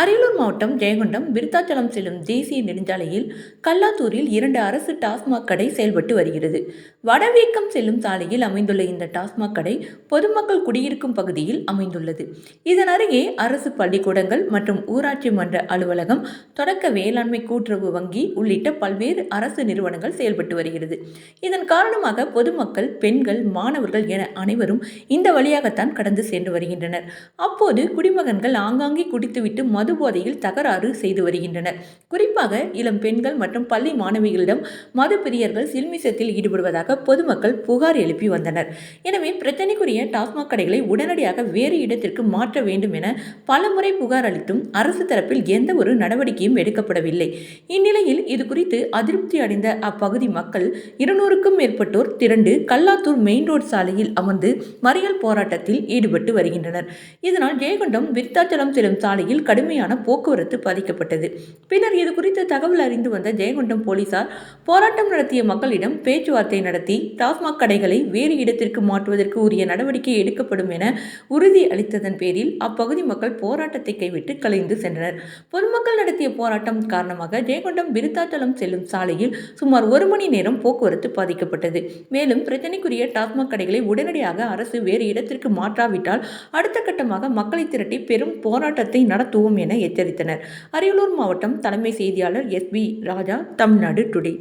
அரியலூர் மாவட்டம் ஜெயங்கொண்டம் விருத்தாச்சலம் செல்லும் தேசிய நெடுஞ்சாலையில் கல்லாத்தூரில் இரண்டு அரசு டாஸ்மாக் கடை செயல்பட்டு வருகிறது. வடவீக்கம் செல்லும் சாலையில் அமைந்துள்ள இந்த டாஸ்மாக் கடை பொதுமக்கள் குடியிருக்கும் பகுதியில் அமைந்துள்ளது. இதன் அருகே அரசு பள்ளிக்கூடங்கள் மற்றும் ஊராட்சி மன்ற அலுவலகம் தொடக்க வேளாண்மை கூட்டுறவு வங்கி உள்ளிட்ட பல்வேறு அரசு நிறுவனங்கள் செயல்பட்டு வருகிறது. இதன் காரணமாக பொதுமக்கள் பெண்கள் மாணவர்கள் என அனைவரும் இந்த வழியாகத்தான் கடந்து சென்று வருகின்றனர். அப்போது குடிமகன்கள் ஆங்காங்கே குடித்துவிட்டு மது போதையில் தகராறு செய்து வருகின்றனர். குறிப்பாக இளம் பெண்கள் மற்றும் பள்ளி மாணவிகளிடம் மது பிரியர்கள் சில்மிசத்தில் ஈடுபடுவதாக பொதுமக்கள் புகார் எழுப்பி வந்தனர். எனவே பிரச்சனைக்குரிய டாஸ்மாக் கடைகளை உடனடியாக வேறு இடத்திற்கு மாற்ற வேண்டும் என பலமுறை புகார் அளித்தும் அரசு தரப்பில் எந்த ஒரு நடவடிக்கையும் எடுக்கப்படவில்லை. இந்நிலையில் இது குறித்து அதிருப்தி அடைந்த அப்பகுதி மக்கள் இருநூறுக்கும் மேற்பட்டோர் திரண்டு கல்லாத்தூர் மெயின் ரோடு சாலையில் அமர்ந்து மறியல் போராட்டத்தில் ஈடுபட்டு வருகின்றனர். இதனால் ஜெயகொண்டம் விருத்தாச்சலம் செல்லும் சாலையில் கடுமையான போக்குவரத்து பாதிக்கப்பட்டது. பின்னர் இது குறித்து தகவல் அறிந்து வந்த ஜெயங்கொண்டம் போலீசார் போராட்டம் நடத்திய மக்களிடம் பேச்சுவார்த்தை நடத்தி டாஸ்மாக் கடைகளை வேறு இடத்திற்கு மாற்றுவதற்கு உரிய நடவடிக்கை எடுக்கப்படும் என உறுதி அளித்ததன் பேரில் அப்பகுதி மக்கள் போராட்டத்தை கைவிட்டு கலைந்து சென்றனர். பொதுமக்கள் நடத்திய போராட்டம் காரணமாக ஜெயங்கொண்டம் விருத்தாச்சலம் செல்லும் சாலையில் சுமார் ஒரு மணி நேரம் போக்குவரத்து பாதிக்கப்பட்டது. மேலும் பிரச்சனைக்குரிய டாஸ்மாக் கடைகளை உடனடியாக அரசு வேறு இடத்திற்கு மாற்றாவிட்டால் அடுத்த கட்டமாக மக்களை திரட்டி பெரும் போராட்டத்தை நடத்துவோம் என எச்சரித்தனர். அரியலூர் மாவட்டம் தலைமை செய்தியாளர் S P Raja Tamil Nadu today.